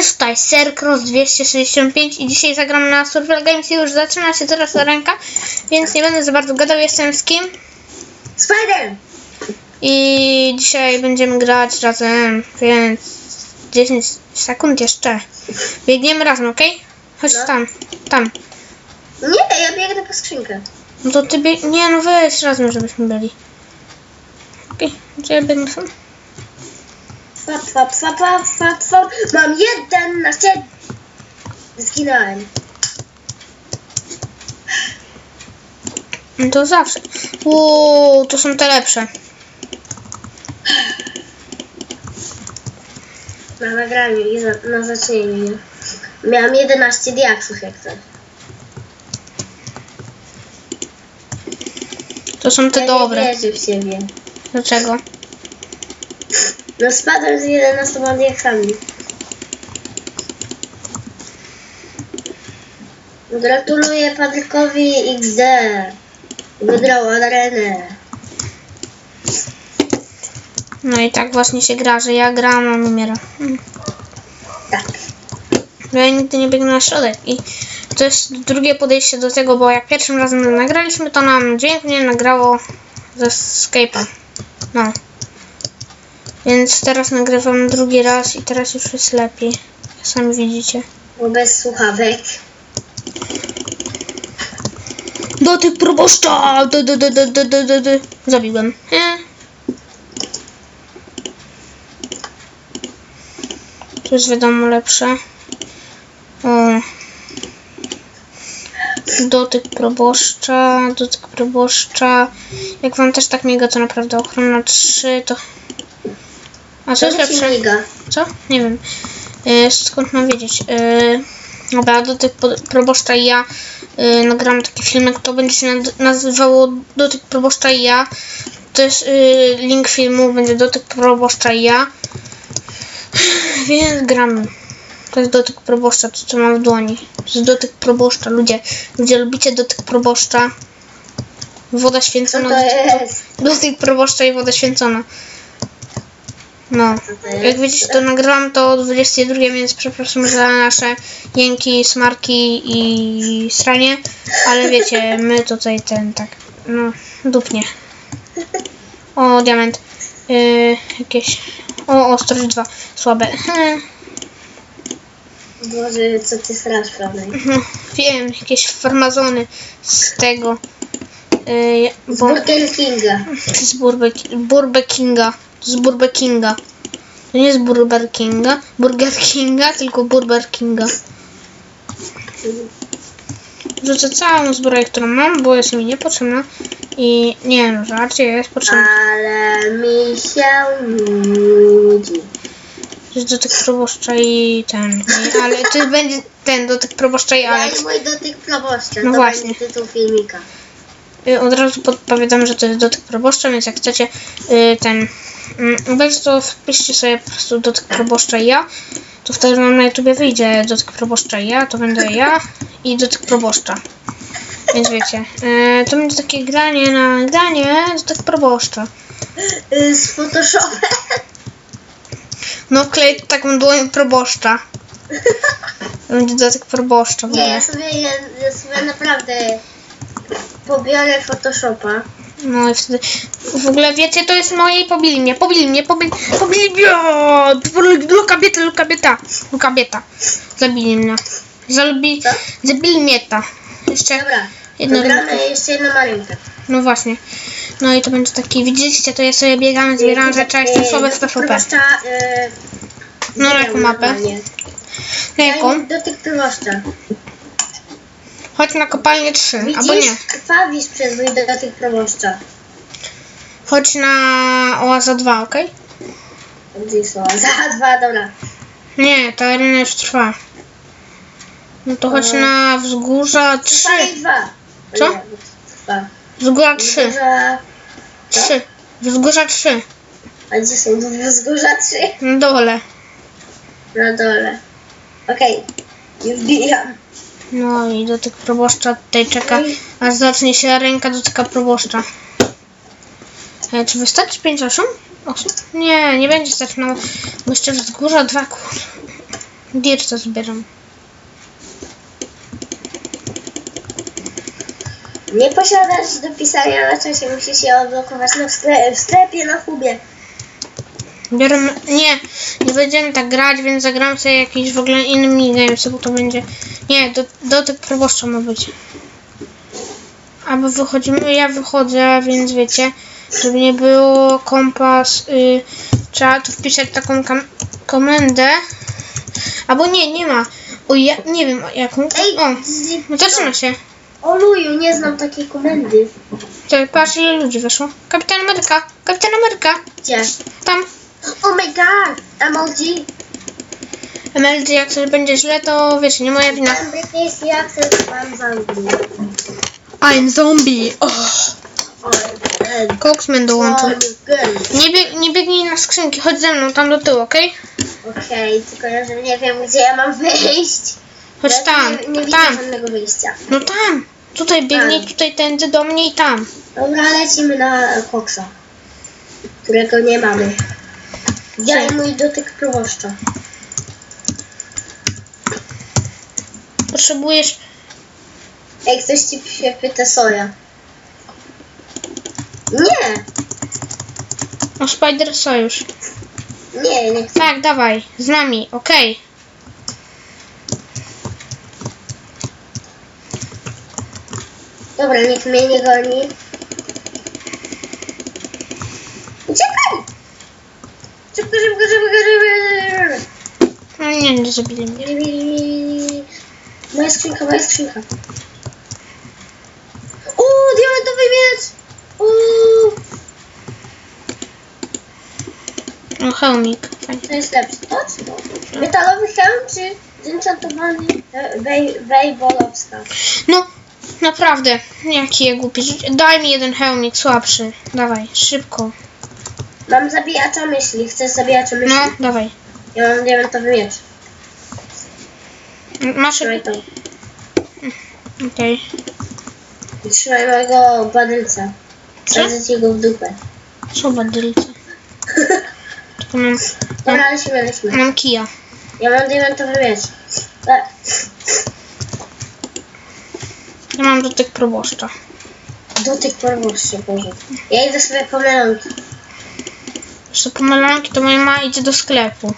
Cześć, tutaj Sercross 265 i dzisiaj zagram na Survival Games i już zaczyna się teraz ręka, więc nie będę za bardzo gadał, jestem z kim Spider! i dzisiaj będziemy grać razem, więc 10 sekund jeszcze. Biegniemy razem, ok? Chodź No. tam, tam. Nie, ja biegnę po skrzynkę. No to ty bieg... Nie, no weź razem, żebyśmy byli. Okej, gdzie ja Fap, fap, fap, fap, fap, fap. Mam jeden na ciebie. Zginąłem. No to zawsze. Uuu, to są te lepsze. Na nagraniu i za, na zaczęciu. Miałam 11 diaksów jak to. To są te ja dobre. Nie wierzę w siebie. Dlaczego? No spadłem z 11 diaksami. Gratuluję Patrykowi XD. Wygrał arenę. No i tak właśnie się gra, że ja gram, on umiera. Mm. Tak. Bo ja nigdy nie biegnę na środek i to jest drugie podejście do tego, bo jak pierwszym razem nagraliśmy, to nam dźwięk nie nagrało ze Skype'a. No. Więc teraz nagrywam drugi raz i teraz już jest lepiej. Sami widzicie. Bo bez słuchawek. Do tych proboszcza! Do, do, do, do, do, do, do, do. Zabiłem. E. Tu jest wiadomo lepsze. O. Dotyk proboszcza, dotyk proboszcza. Jak wam też tak miga, to naprawdę ochrona 3 to... A co jest Co lepsze? miga? Co? Nie wiem. E, skąd mam wiedzieć? E, dobra, do tych proboszcza i ja e, nagram taki filmek, to będzie się nazywało Dotyk proboszcza i ja. To jest e, link filmu, będzie Dotyk proboszcza i ja. Więc gramy. To jest dotyk proboszcza, to co mam w dłoni. To jest dotyk proboszcza, ludzie. Ludzie lubicie dotyk proboszcza. Woda Co święcona. to dotyk- jest? Dotyk proboszcza i woda święcona. No. Jak widzicie, to nagrałam to o 22, więc przepraszam za nasze jęki, smarki i stranie, ale wiecie, my tutaj ten tak, no, dupnie. O, diament. Yy, jakieś. O, ostrość 2. Słabe. Boże, co ty strasz, prawda? hmm, wiem, jakieś farmazony z tego. Yy, Z bo, Burger Kinga. z Burbe, Burbe Kinga. Z Burbe Kinga. To nie z Burger Kinga, Burger Kinga, tylko Burger Kinga. Rzucę całą zbroję, którą mam, bo jest mi niepotrzebna. I nie no, żarcie jest potrzebna. Ale mi się nudzi. Jest do tych proboszcza i ten. I, ale to będzie ten do tych proboszcza i Alex. mój dotyk proboszcza. No to właśnie. będzie tytuł filmika. Y, Od razu podpowiadam, że to jest dotyk proboszcza, więc jak chcecie y, ten mm, obejrzeć, to wpiszcie sobie po prostu dotyk proboszcza ja. To wtedy wam na YouTubie wyjdzie dotyk proboszcza ja, to będę ja i dotyk proboszcza. Więc wiecie, y, to będzie takie granie na granie dotyk proboszcza. Y, Z Photoshopem. No klej taką dłoń proboszcza. To będzie dotyk proboszcza Nie, ja sobie, ja, ja sobie naprawdę pobiorę Photoshopa. No i wtedy. W ogóle wiecie, to jest moje i pobili mnie, pobili mnie, pobili, pobili mnie. O, Luka bieta, Luka bieta, Luka bieta. Zabili mnie. Zabi, Co? zabili mnie ta. Jeszcze Dobra, jedno. gramy jeszcze jedną marynkę. No właśnie. No i to będzie taki, widzieliście, to ja sobie biegam, zbieram rzeczy, a jestem słabe w PvP. Proboszcza, y, No, jaką mapę? jaką? i dotyk proboszcza. Chodź na kopalnię 3, albo Widzisz? nie. Krwawisz przez mój dotyk proboszcza. Chodź na Oaza 2, okej? Gdzie są? Za dwa, dobra. Nie, ta arena już trwa. No to chodź Mhm. na wzgórza 3. Trwa i dwa. Co? Nie. Wzgórza 3. Wzgórza... Co? 3. Wzgórza 3. A gdzie są wzgórza trzy? Na dole. Na dole. Okej. Okay. Wbijam. No i do tych proboszcza tutaj czeka, aż zacznie się ręka dotyka proboszcza. E, czy wystarczy 5 osób? osób? Nie, nie będzie stać na... Bo jeszcze wzgórza dwa kur... Dirta zbieram. Nie posiadasz do pisania na czasie, musisz je odblokować na skle- w sklepie na hubie. Biorę... Nie, nie będziemy tak grać, więc zagram sobie jakiś w ogóle inny minigame, bo to będzie... Nie, do, dotyk proboszcza ma być. Albo wychodzimy, ja wychodzę, więc wiecie, żeby nie było kompas, y, trzeba tu wpisać taką komendę. Albo nie, nie ma. O, ja nie wiem jaką. Ej, O, zaczyna się. o luju, nie znam takiej komendy. Czekaj, patrz ile ludzi weszło. Kapitan Ameryka, Kapitan Ameryka, Gdzie? tam. Oh my god! MLG! MLG, jak coś będzie źle, to wiecie, nie moja wina. Mam brytyjski akcent, mam z Anglii. I'm zombie. Oh. Coxman dołączył. Nie, bieg, nie biegnij na skrzynki, chodź ze mną tam do tyłu, okej? Okej, tylko ja że nie wiem, gdzie ja mam wyjść. Chodź Ja tam, nie, nie widzę tam. żadnego wyjścia. No tam. Tutaj biegnij, Tam. tutaj tędy do mnie i tam. Dobra, lecimy na koksa, którego nie mamy. Gdzie mój dotyk proboszcza? Potrzebujesz... Ej, ktoś ci się pyta soja. Nie, O, Spider Sojusz. nie, nie chcę. Tak, dawaj, z nami, okej. Dobra, nikt mnie nie goni. Uciekaj! Szybko, szybko, szybko, szybko. No nie, nie zabili mnie. Moja skrzynka, moja skrzynka. O, diamentowy miecz! O, No, hełmik. To jest lepsze. To czy to? Metalowy hełm czy zenchantowany wejbolowska? No, naprawdę, jaki ja głupi. Rzuć- Daj mi jeden hełmik słabszy. Dawaj, szybko. Mam zabijacza myśli. Chcesz zabijacza myśli? No, dawaj. Ja mam diamentowy miecz. Masz... Trzymaj. Okej. Trzymaj mojego badylca. Co? Wsadzę go w dupę. Co badylce? Tylko mam, Dobra, lecimy, lecimy. mam kija. Ja mam diamentowy miecz. E, Ja mam dotyk proboszcza. Dotyk proboszczy, Boże. Ja idę sobie po melonki. Jeszcze po melonki to moja mama idzie do sklepu.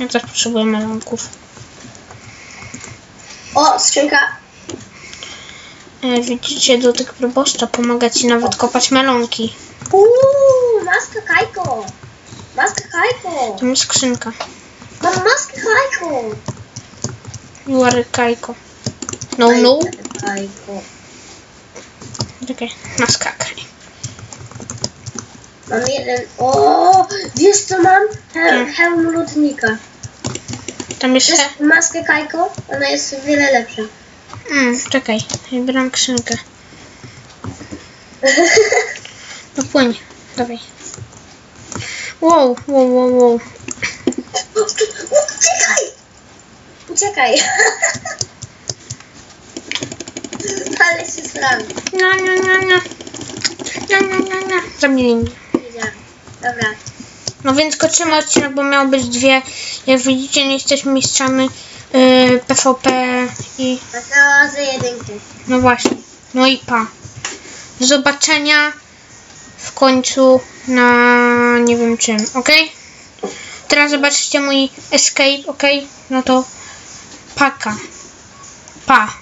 Ja też potrzebuję melonków. O, skrzynka. E, widzicie, dotyk proboszcza pomaga ci nawet kopać melonki. Uuu, maska Kajko. Maska Kajko. Tam jest skrzynka. Mam maskę Kajko. You are Kajko. No, no. Kajko. Czekaj, maska Kaj. Mam jeden. O, wiesz co mam? He hełm lutnika. Tam. Chcesz He- maskę Kajko? Ona jest o wiele lepsza. mm, czekaj, wybieram skrzynkę. No płyń, dawaj. Wow, wow, wow, wow. Uciekaj! Uciekaj! Ale się sram. No, no, no, no. No, no, no, no. Wiedziałam. Dobra. No więc kończymy odcinek, bo miał być dwie. Jak widzicie, nie jesteśmy mistrzami yy, PvP i za jedynkę. no właśnie. No i pa. Do zobaczenia w końcu na nie wiem czym, ok? Teraz zobaczcie mój escape, ok? No to paka. Pa.